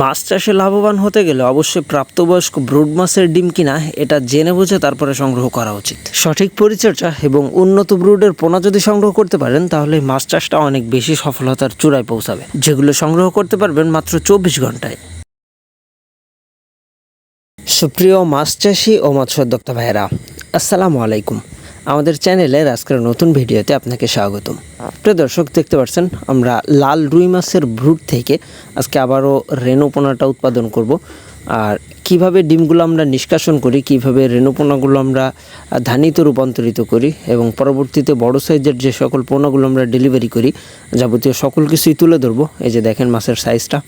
মাছ চাষে লাভবান হতে গেলে অবশ্যই প্রাপ্তবয়স্ক ব্রুড মাছের ডিম কিনা, এটা জেনে বুঝে তারপরে সংগ্রহ করা উচিত। সঠিক পরিচর্যা এবং উন্নত ব্রুডের পোনা যদি সংগ্রহ করতে পারেন, তাহলে মাছ চাষটা অনেক বেশি সফলতার চূড়ায় পৌঁছাবে। যেগুলো সংগ্রহ করতে পারবেন মাত্র চব্বিশ ঘন্টায়। সুপ্রিয় মাছ চাষি ও মৎস্যোদ্যোক্তা ভাইয়েরা, আসসালামু আলাইকুম। আমাদের চ্যানেলের আজকের নতুন ভিডিওতে আপনাকে স্বাগতম। প্রিয় দর্শক, দেখতে পাচ্ছেন, আমরা লাল রুই মাছের ব্রুড থেকে আজকে আবারও রেণুপোনাটা উৎপাদন করব। আর কীভাবে ডিমগুলো আমরা নিষ্কাশন করি, কীভাবে রেণুপোনাগুলো আমরা ধানিতে রূপান্তরিত করি এবং পরবর্তীতে বড় সাইজের যে সকল পোনাগুলো আমরা ডেলিভারি করি, যাবতীয় সকল কিছুই তুলে ধরবো। এই যে দেখেন মাছের সাইজটা।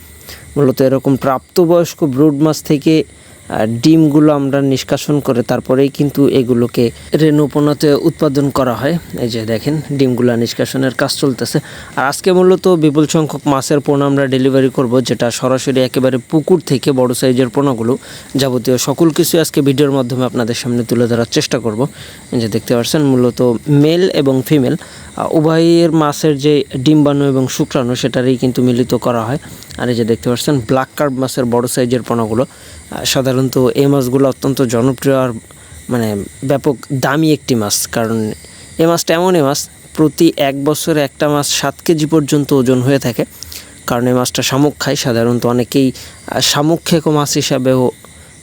মূলত এরকম প্রাপ্তবয়স্ক ব্রুড মাছ থেকে ডিমগুলো আমরা নিষ্কাশন করে তারপরেই কিন্তু এগুলোকে রেণুপনাতে উৎপাদন করা হয়। এই যে দেখেন, ডিমগুলো নিষ্কাশনের কাজ চলতেছে। আর আজকে মূলত বিপুল সংখ্যক মাছের পোনা আমরা ডেলিভারি করব, যেটা সরাসরি একেবারে পুকুর থেকে বড় সাইজের পোনাগুলো যাবতীয় সকল কিছু আজকে ভিডিওর মাধ্যমে আপনাদের সামনে তুলে ধরার চেষ্টা করব। যে দেখতে পাচ্ছেন, মূলত মেল এবং ফিমেল উভয়ের মাছের যে ডিম্বাণু এবং শুক্রাণু, সেটারই কিন্তু মিলিত করা হয়। আর এই যে দেখতে পাচ্ছেন ব্ল্যাক কার্ড মাছের বড় সাইজের পোনাগুলো সাধারণত এই মাছগুলো অত্যন্ত জনপ্রিয় আর মানে ব্যাপক দামি একটি মাছ। কারণ এই মাছটা এমনই মাছ, প্রতি এক বছরে একটা মাছ সাত কেজি পর্যন্ত ওজন হয়ে থাকে। কারণ এই মাছটা শামুক খায়, সাধারণত অনেকেই শামুক মাছ হিসাবেও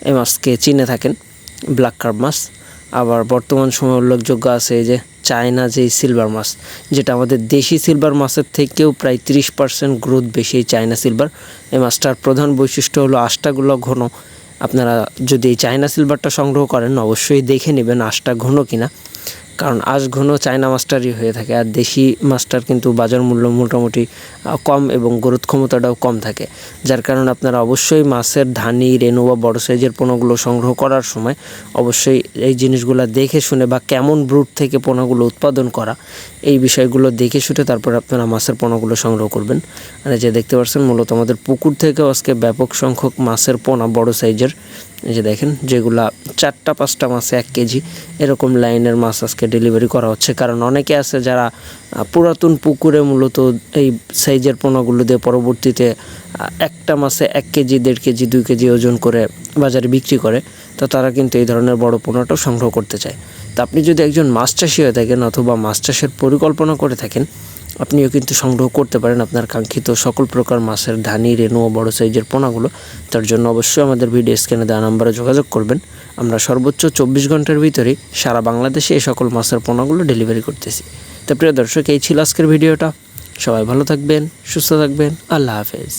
এই মাছকে চিনে থাকেন ব্ল্যাক কার্ব মাছ। আবার বর্তমান সময়ে উল্লেখযোগ্য আছে এই যে চায়না যে সিলভার মাছ যেটা আমাদের দেশি সিলভার মাছের থেকেও প্রায় তিরিশ পার্সেন্ট গ্রোথ বেশি এই চায়না সিলভার এই মাছটার প্রধান বৈশিষ্ট্য হলো আষ্টাগুলো ঘন। আপনারা যদি এই চায়না সিলভারটা সংগ্রহ করেন, অবশ্যই দেখে নেবেন আষ্টা ঘন কিনা। কারণ আঁশ ঘন চায়না মাস্টারই হয়ে থাকে আর দেশি মাছটার কিন্তু বাজার মূল্য মোটামুটি কম এবং গ্রোথ ক্ষমতাটাও কম থাকে। যার কারণে আপনারা অবশ্যই মাছের ধানি রেনু বা বড় সাইজের পোনাগুলো সংগ্রহ করার সময় অবশ্যই এই জিনিসগুলো দেখে শুনে বা কেমন ব্রুট থেকে পোনাগুলো উৎপাদন করা, এই বিষয়গুলো দেখে শুনে তারপর আপনারা মাছের পোনাগুলো সংগ্রহ করবেন। আর যে দেখতে পাচ্ছেন মূলত আমাদের পুকুর থেকে আজকে ব্যাপক সংখ্যক মাছের পোনা বড় সাইজের এই যে দেখেন, যেগুলা চারটা, পাঁচটা মাছে এক কেজি, এরকম লাইনের মাছ আজকে ডেলিভারি করা হচ্ছে। কারণ অনেকে আছে যারা পুরাতন পুকুরে মূলত এই সাইজের পোনাগুলো দিয়ে পরবর্তীতে একটা মাছে এক কেজি, দেড় কেজি, দুই কেজি ওজন করে বাজারে বিক্রি করে, তো তারা কিন্তু এই ধরনের বড় পোনাটাও সংগ্রহ করতে চায়। তো আপনি যদি একজন মাছ চাষি হয়ে থাকেন অথবা মাছ চাষের পরিকল্পনা করে থাকেন আপনিও কিন্তু সংগ্রহ করতে পারেন আপনার কাঙ্ক্ষিত সকল প্রকার মাছের ধানি রেনু ও বড় সাইজের পোনাগুলো। তার জন্য অবশ্যই আমাদের ভিডিও স্ক্যানে দেওয়া নাম্বারে যোগাযোগ করবেন। আমরা সর্বোচ্চ চব্বিশ ঘণ্টার ভিতরে সারা বাংলাদেশে এই সকল মাছের পোনাগুলো ডেলিভারি করতেছি। তো প্রিয় দর্শক, এই ছিল আজকের ভিডিওটা। সবাই ভালো থাকবেন, সুস্থ থাকবেন। আল্লাহ হাফেজ।